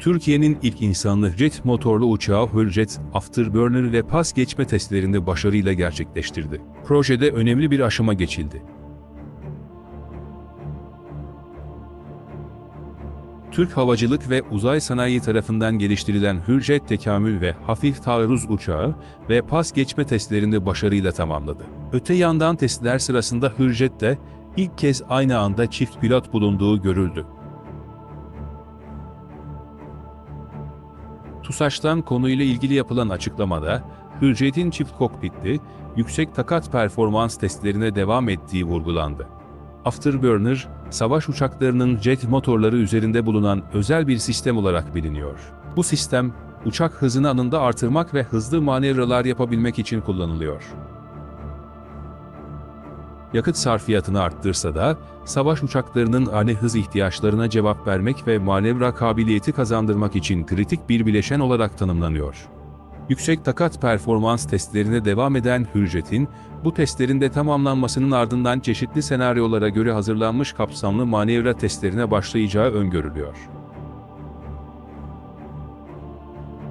Türkiye'nin ilk insanlı jet motorlu uçağı Hürjet, Afterburner ve pas geçme testlerini başarıyla gerçekleştirdi. Projede önemli bir aşama geçildi. Türk Havacılık ve Uzay Sanayi tarafından geliştirilen Hürjet tekamül ve hafif taarruz uçağı ve pas geçme testlerini başarıyla tamamladı. Öte yandan testler sırasında Hürjet'te ilk kez aynı anda çift pilot bulunduğu görüldü. TUSAŞ'tan konuyla ilgili yapılan açıklamada, Hürjet'in çift kokpitli, yüksek takat performans testlerine devam ettiği vurgulandı. Afterburner, savaş uçaklarının jet motorları üzerinde bulunan özel bir sistem olarak biliniyor. Bu sistem, uçak hızını anında artırmak ve hızlı manevralar yapabilmek için kullanılıyor. Yakıt sarfiyatını arttırsa da, savaş uçaklarının ani hız ihtiyaçlarına cevap vermek ve manevra kabiliyeti kazandırmak için kritik bir bileşen olarak tanımlanıyor. Yüksek takat performans testlerine devam eden Hürjet'in, bu testlerin de tamamlanmasının ardından çeşitli senaryolara göre hazırlanmış kapsamlı manevra testlerine başlayacağı öngörülüyor.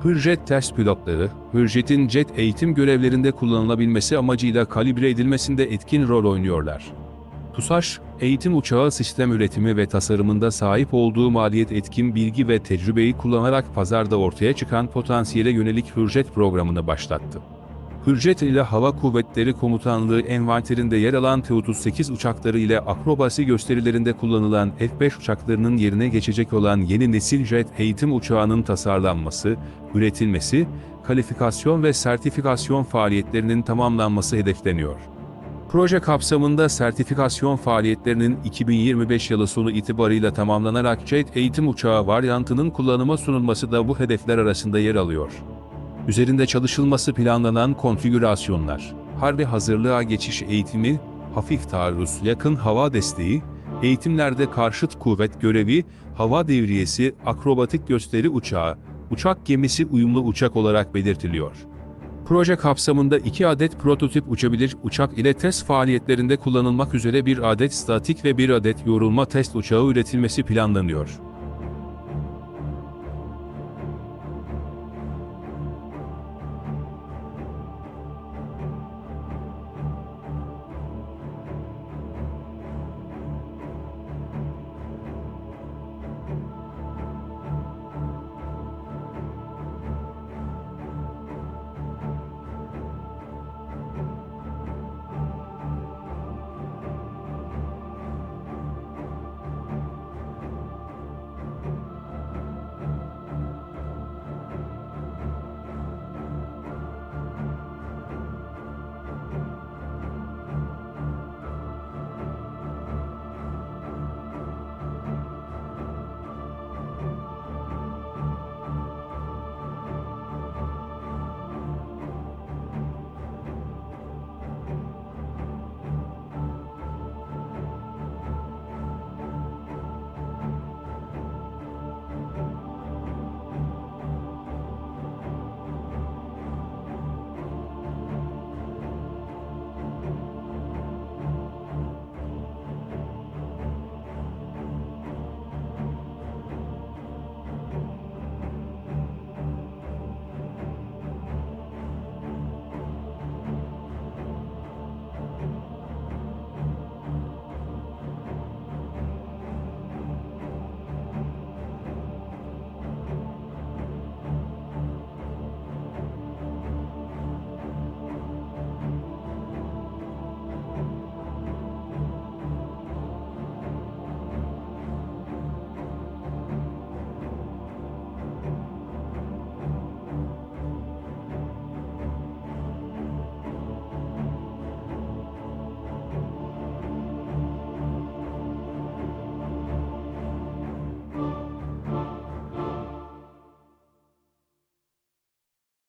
Hürjet test pilotları, Hürjet'in jet eğitim görevlerinde kullanılabilmesi amacıyla kalibre edilmesinde etkin rol oynuyorlar. TUSAŞ, eğitim uçağı sistem üretimi ve tasarımında sahip olduğu maliyet etkin bilgi ve tecrübeyi kullanarak pazarda ortaya çıkan potansiyele yönelik Hürjet programını başlattı. Hürjet ile Hava Kuvvetleri Komutanlığı envanterinde yer alan T-38 uçakları ile akrobasi gösterilerinde kullanılan F-5 uçaklarının yerine geçecek olan yeni nesil jet eğitim uçağının tasarlanması, üretilmesi, kalifikasyon ve sertifikasyon faaliyetlerinin tamamlanması hedefleniyor. Proje kapsamında sertifikasyon faaliyetlerinin 2025 yılı sonu itibarıyla tamamlanarak jet eğitim uçağı varyantının kullanıma sunulması da bu hedefler arasında yer alıyor. Üzerinde çalışılması planlanan konfigürasyonlar, harbi hazırlığa geçiş eğitimi, hafif taarruz, yakın hava desteği, eğitimlerde karşıt kuvvet görevi, hava devriyesi, akrobatik gösteri uçağı, uçak gemisi uyumlu uçak olarak belirtiliyor. Proje kapsamında iki adet prototip uçabilir uçak ile test faaliyetlerinde kullanılmak üzere bir adet statik ve bir adet yorulma test uçağı üretilmesi planlanıyor.